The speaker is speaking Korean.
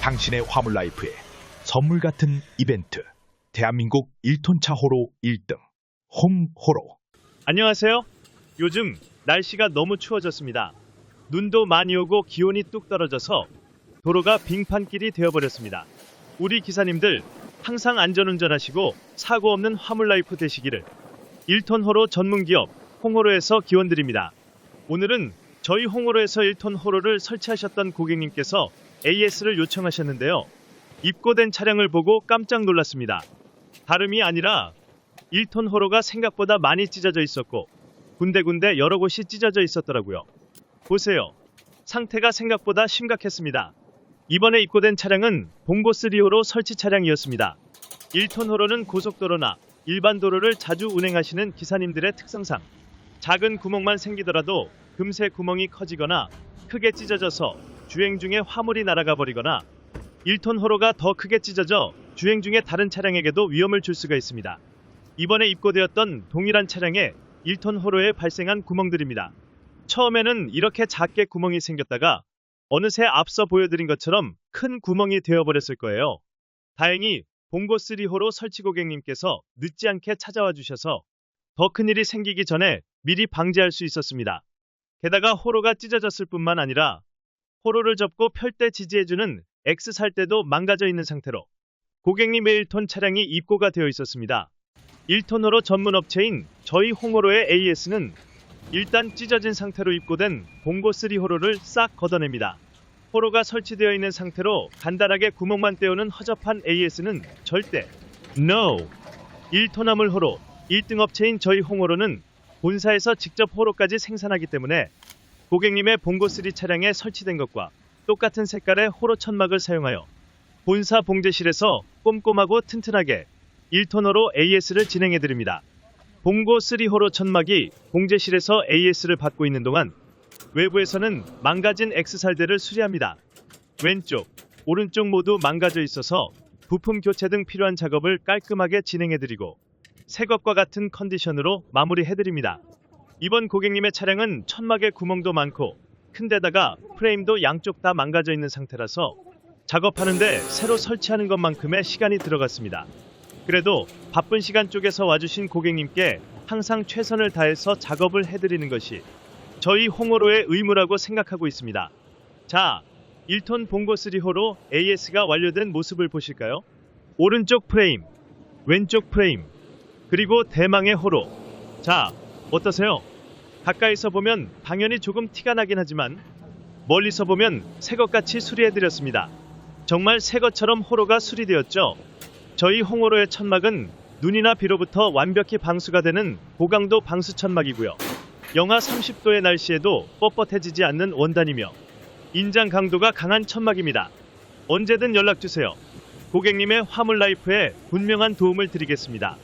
당신의 화물 라이프에 선물 같은 이벤트. 대한민국 1톤 차 호로 1등. 홍호로. 안녕하세요. 요즘 날씨가 너무 추워졌습니다. 눈도 많이 오고 기온이 뚝 떨어져서 도로가 빙판길이 되어버렸습니다. 우리 기사님들 항상 안전운전하시고 사고 없는 화물라이프 되시기를 1톤호로 전문기업 홍호로에서 기원드립니다. 오늘은 저희 홍호로에서 1톤 호로를 설치하셨던 고객님께서 AS를 요청하셨는데요. 입고된 차량을 보고 깜짝 놀랐습니다. 다름이 아니라 1톤 호로가 생각보다 많이 찢어져 있었고 군데군데 여러 곳이 찢어져 있었더라고요. 보세요. 상태가 생각보다 심각했습니다. 이번에 입고된 차량은 봉고 3호로 설치 차량이었습니다. 1톤 호로는 고속도로나 일반 도로를 자주 운행하시는 기사님들의 특성상 작은 구멍만 생기더라도 금세 구멍이 커지거나 크게 찢어져서 주행 중에 화물이 날아가 버리거나 1톤 호로가 더 크게 찢어져 주행 중에 다른 차량에게도 위험을 줄 수가 있습니다. 이번에 입고되었던 동일한 차량에 1톤 호로에 발생한 구멍들입니다. 처음에는 이렇게 작게 구멍이 생겼다가 어느새 앞서 보여드린 것처럼 큰 구멍이 되어버렸을 거예요. 다행히 봉고 3호로 설치 고객님께서 늦지 않게 찾아와 주셔서 더 큰 일이 생기기 전에 미리 방지할 수 있었습니다. 게다가 호로가 찢어졌을 뿐만 아니라 호로를 접고 펼 때 지지해주는 X 살 때도 망가져 있는 상태로 고객님의 1톤 차량이 입고가 되어 있었습니다. 1톤 호로 전문 업체인 저희 홍호로의 AS는 일단 찢어진 상태로 입고된 봉고 3 호로를 싹 걷어냅니다. 호로가 설치되어 있는 상태로 간단하게 구멍만 떼우는 허접한 AS는 절대 NO! 1톤 화물 호로 1등 업체인 저희 홍호로는 본사에서 직접 호로까지 생산하기 때문에 고객님의 봉고 3 차량에 설치된 것과 똑같은 색깔의 호로 천막을 사용하여 본사 봉제실에서 꼼꼼하고 튼튼하게 1톤호로 AS를 진행해 드립니다. 봉고 3 호로 천막이 봉제실에서 AS를 받고 있는 동안 외부에서는 망가진 X살대를 수리합니다. 왼쪽, 오른쪽 모두 망가져 있어서 부품 교체 등 필요한 작업을 깔끔하게 진행해 드리고 새 것과 같은 컨디션으로 마무리해 드립니다. 이번 고객님의 차량은 천막에 구멍도 많고 큰데다가 프레임도 양쪽 다 망가져 있는 상태라서 작업하는데 새로 설치하는 것만큼의 시간이 들어갔습니다. 그래도 바쁜 시간 쪽에서 와주신 고객님께 항상 최선을 다해서 작업을 해드리는 것이 저희 홍호로의 의무라고 생각하고 있습니다. 자, 1톤 봉고 3호로 AS가 완료된 모습을 보실까요? 오른쪽 프레임, 왼쪽 프레임, 그리고 대망의 호로. 자, 어떠세요? 가까이서 보면 당연히 조금 티가 나긴 하지만 멀리서 보면 새것같이 수리해드렸습니다. 정말 새것처럼 호로가 수리되었죠. 저희 홍호로의 천막은 눈이나 비로부터 완벽히 방수가 되는 고강도 방수 천막이고요. 영하 30도의 날씨에도 뻣뻣해지지 않는 원단이며 인장 강도가 강한 천막입니다. 언제든 연락 주세요. 고객님의 화물 라이프에 분명한 도움을 드리겠습니다.